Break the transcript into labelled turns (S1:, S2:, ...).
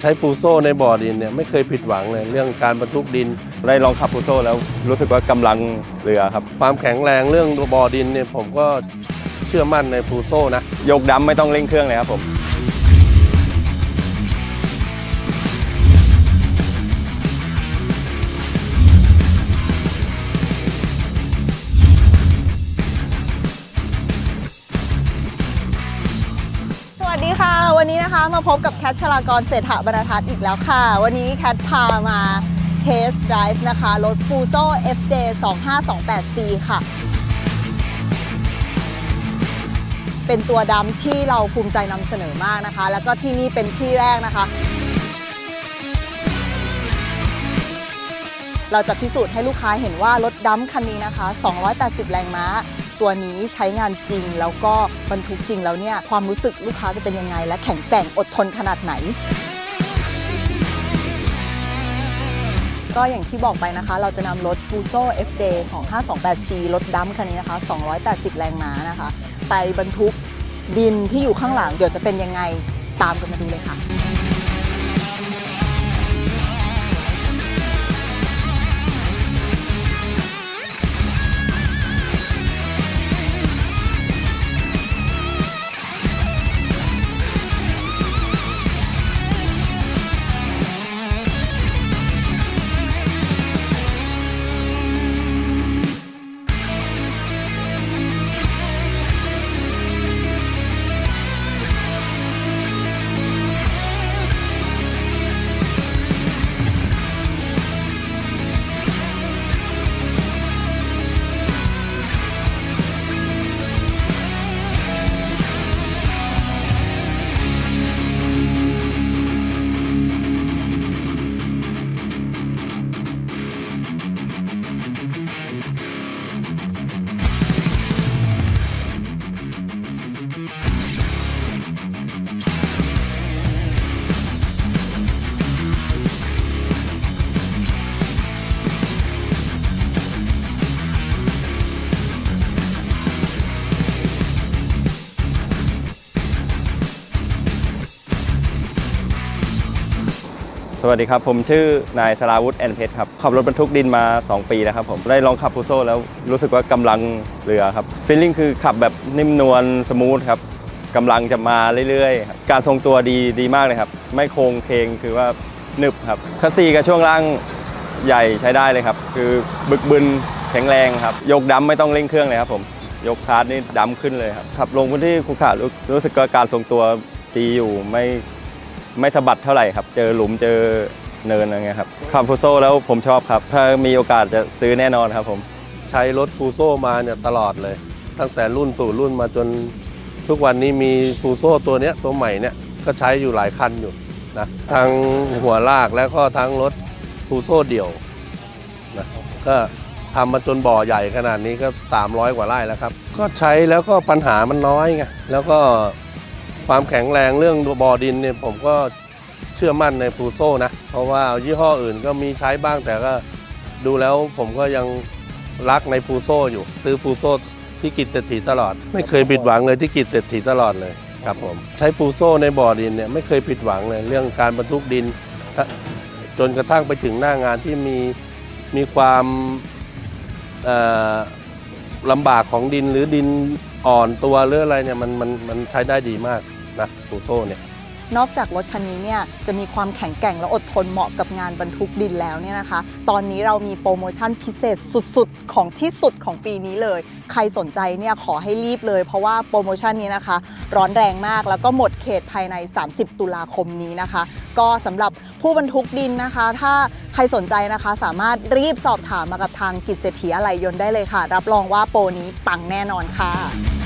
S1: ใช้ฟูโซ่ในบ่อดินเนี่ยไม่เคยผิดหวังเลยเรื่องการบรรทุกดิน
S2: ได้ลองขับฟูโซ่แล้วรู้สึกว่ากำลังเรือครับ
S1: ความแข็งแรงเรื่องบ่อดินเนี่ยผมก็เชื่อมั่นในฟูโซ่นะ
S2: ยกดำไม่ต้องเร่งเครื่องเลยครับผม
S3: สวัสดีค่ะ วันนี้นะคะมาพบกับแคทชลากรเศรษฐบรรทัดอีกแล้วค่ะ วันนี้แคทพามาเทสต์ไดรฟ์นะคะ รถฟูโซ่ FJ 2528C ค่ะ เป็นตัวดำที่เราภูมิใจนำเสนอมากนะคะ แล้วก็ที่นี่เป็นที่แรกนะคะ เราจะพิสูจน์ให้ลูกค้าเห็นว่ารถดัมคันนี้นะคะ 280 แรงม้า ตัวนี้ใช้งานจริง แล้วก็บรรทุกจริงแล้วเนี่ยความรู้สึกลูกค้าจะเป็นยังไง และแข็งแกร่งอดทนขนาดไหนก็อย่างที่บอกไปนะคะ เราจะนำรถ f u s o FJ 2528C รถดัมคันนี้นะคะ 280 แรงม้านะคะ ไปบรรทุกดินที่อยู่ข้างหลัง เดี๋ยวจะเป็นยังไงตามกันมาดูเลยค่ะ
S2: สวัสดีครับ ผมชื่อนายสราวุฒิแอนเพชรครับ ขับรถบรรทุกดินมา 2 ปีแล้วครับผมได้ลองขับฟูโซแล้วรู้สึกว่ากำลังเรือครับฟีลลิ่งคือขับแบบนิ่มนวลสมูทครับกำลังจะมาเรื่อยๆ การทรงตัวดีดีมากเลยครับ ไม่โค้งเคงคือว่าหนึบครับคัสซีกับช่วงล่างใหญ่ใช้ได้เลยครับ คือบึกบึนแข็งแรงครับ ยกดำไม่ต้องเร่งเครื่องเลยครับผมยกคาร์ดนี่ดำขึ้นเลยครับขับลงพื้นที่คูขารู้รู้สึกว่าการทรงตัวดีอยู่ไม่ ไม่สะบัดเท่าไหร่ครับ เจอหลุมเจอเนินอะไรเงี้ยครับขับฟูโซแล้วผมชอบครับ ถ้ามีโอกาสจะซื้อแน่นอนครับผม
S1: ใช้รถฟูโซมาเนี่ยตลอดเลย ตั้งแต่รุ่นสู่รุ่นมาจนทุกวันนี้มีฟูโซตัวเนี้ยตัวใหม่เนี่ยก็ใช้อยู่หลายคันอยู่นะทั้งหัวลากแล้วก็ทั้งรถฟูโซเดี่ยวนะก็ทำมาจนบ่อใหญ่ขนาดนี้ก็ 300 กว่าไร่แล้วครับ ก็ใช้แล้วก็ปัญหามันน้อยไงแล้วก็ ความแข็งแรงเรื่องบ่อดินเนี่ยผมก็เชื่อมั่นในฟูโซ่นะ เพราะว่ายี่ห้ออื่นก็มีใช้บ้างแต่ก็ดูแล้วผมก็ยังรักในฟูโซอยู่ ซื้อฟูโซที่กิจเศรษฐีตลอด ไม่เคยผิดหวังเลยที่กิจเศรษฐีตลอดเลยครับผมใช้ฟูโซในบ่อดินเนี่ยไม่เคยผิดหวังเลยเรื่องการบรรทุกดิน จนกระทั่งไปถึงหน้างานที่มีมีความลำบากของดินหรือดินอ่อนตัวหรืออะไรเนี่ยมันมันมันใช้ได้ดีมาก นะฟูโซเนี่ย
S3: นอกจากรถคันนี้เนี่ยจะมีความแข็งแกร่งและอดทนเหมาะกับงานบรรทุกดินแล้วเนี่ยนะคะ ตอนนี้เรามีโปรโมชั่นพิเศษสุดๆ ของที่สุดของปีนี้เลย ใครสนใจเนี่ยขอให้รีบเลย เพราะว่าโปรโมชั่นนี้นะคะ ร้อนแรงมากแล้วก็หมดเขตภายใน 30 ตุลาคมนี้นะคะ ก็สำหรับผู้บรรทุกดินนะคะ ถ้าใครสนใจนะคะสามารถรีบสอบถามมากับทางกิจเศรษฐีอะไรยน์ได้เลยค่ะ รับรองว่าโปรนี้ปังแน่นอนค่ะ